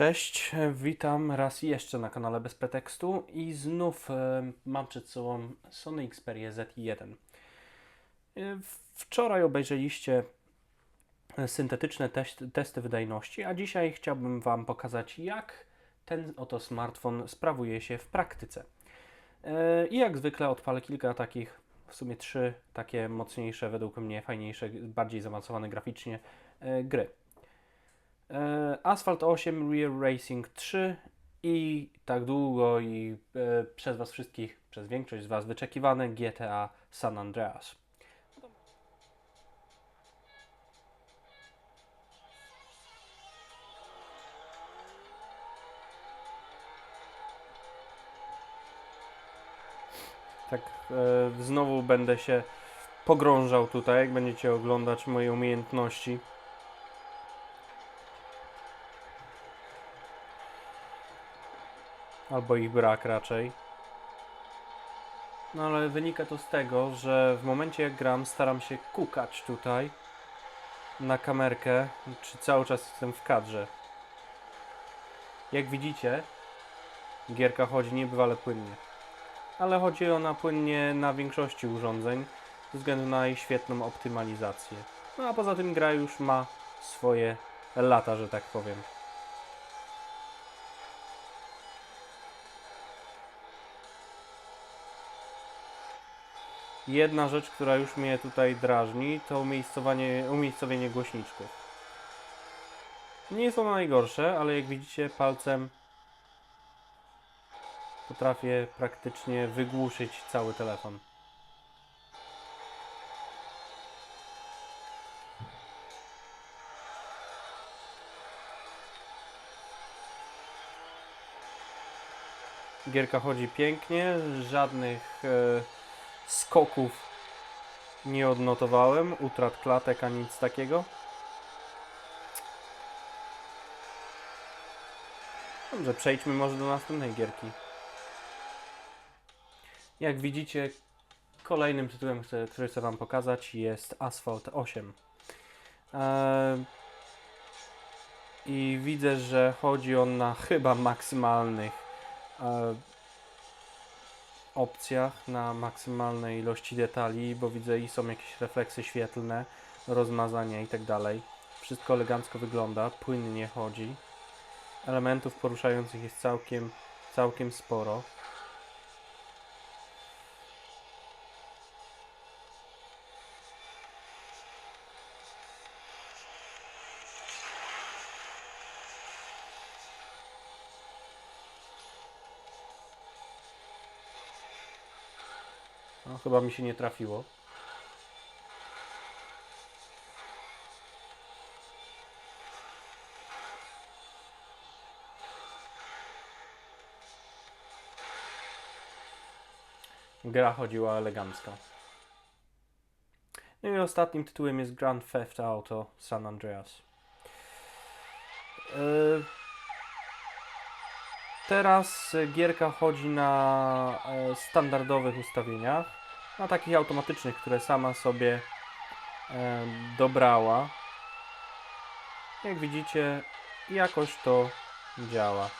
Cześć, witam raz jeszcze na kanale Bez Pretekstu i znów e, mam przed sobą Sony Xperia Z1. E, Wczoraj obejrzeliście e, syntetyczne testy wydajności, a dzisiaj chciałbym Wam pokazać, jak ten oto smartfon sprawuje się w praktyce. I jak zwykle odpalę kilka takich, w sumie trzy takie mocniejsze, według mnie fajniejsze, bardziej zaawansowane graficznie gry. E, Asphalt 8 Real Racing 3 i tak długo i e, przez Was wszystkich, przez większość z Was wyczekiwane GTA San Andreas. Tak, e, znowu będę się pogrążał tutaj, jak będziecie oglądać moje umiejętności. Albo ich brak raczej. No ale wynika to z tego, że w momencie jak gram staram się kukać tutaj na kamerkę, czy cały czas jestem w kadrze. Jak widzicie, gierka chodzi niebywale płynnie. Ale chodzi ona płynnie na większości urządzeń, ze względu na jej świetną optymalizację. No a poza tym gra już ma swoje lata, że tak powiem. Jedna rzecz, która już mnie tutaj drażni, to umiejscowanie, umiejscowienie głośniczków. Nie ono najgorsze, ale jak widzicie palcem potrafię praktycznie wygłuszyć cały telefon. Gierka chodzi pięknie, żadnych e, skoków nie odnotowałem, utrat klatek ani nic takiego. Dobrze, przejdźmy może do następnej gierki. Jak widzicie, kolejnym tytułem, który chcę Wam pokazać jest Asphalt 8. Eee, I widzę, że chodzi on na chyba maksymalnych e, opcjach na maksymalnej ilości detali, bo widzę i są jakieś refleksy świetlne, rozmazania i tak dalej. Wszystko elegancko wygląda, płynnie chodzi. Elementów poruszających jest całkiem, całkiem sporo. No, chyba mi się nie trafiło. Gra chodziła elegancko. No i ostatnim tytułem jest Grand Theft Auto San Andreas. Yy, Teraz e, gierka chodzi na e, standardowych ustawieniach, na takich automatycznych, które sama sobie e, dobrała. Jak widzicie, jakoś to działa.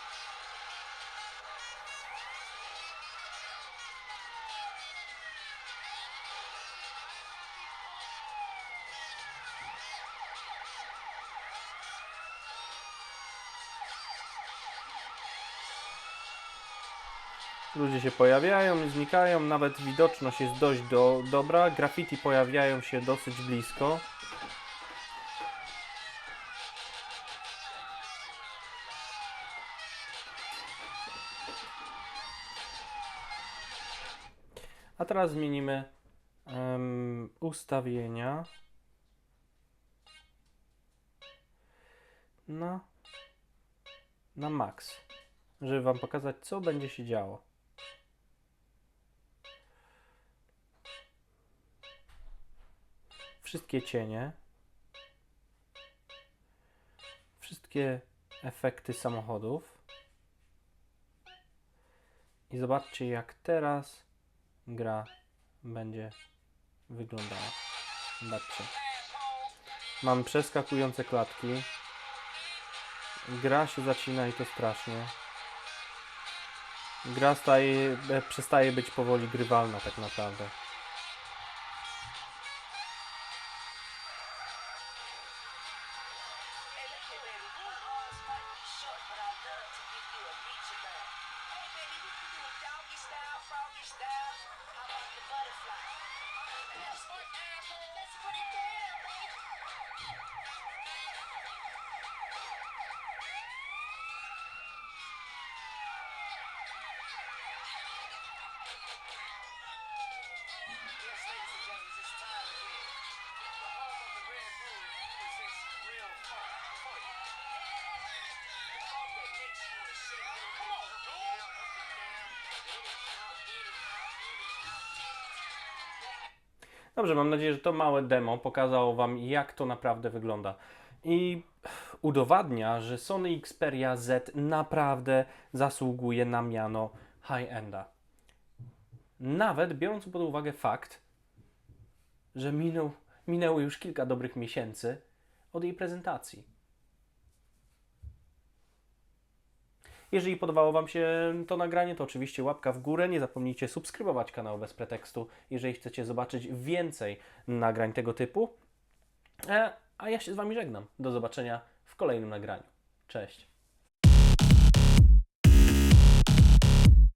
Ludzie się pojawiają i znikają, nawet widoczność jest dość do, dobra. Graffiti pojawiają się dosyć blisko. A teraz zmienimy em, ustawienia na, na max, żeby Wam pokazać, co będzie się działo. Wszystkie cienie, wszystkie efekty samochodów. I zobaczcie, jak teraz gra będzie wyglądała. Zobaczcie. Mam przeskakujące klatki. Gra się zacina i to strasznie. Gra staje, e, przestaje być powoli grywalna tak naprawdę. Dobrze, mam nadzieję, że to małe demo pokazało Wam, jak to naprawdę wygląda. I udowadnia, że Sony Xperia Z naprawdę zasługuje na miano high-enda. Nawet biorąc pod uwagę fakt, że minął, minęło już kilka dobrych miesięcy od jej prezentacji. Jeżeli podobało Wam się to nagranie, to oczywiście łapka w górę. Nie zapomnijcie subskrybować kanał bez pretekstu, jeżeli chcecie zobaczyć więcej nagrań tego typu. E, A ja się z Wami żegnam. Do zobaczenia w kolejnym nagraniu. Cześć.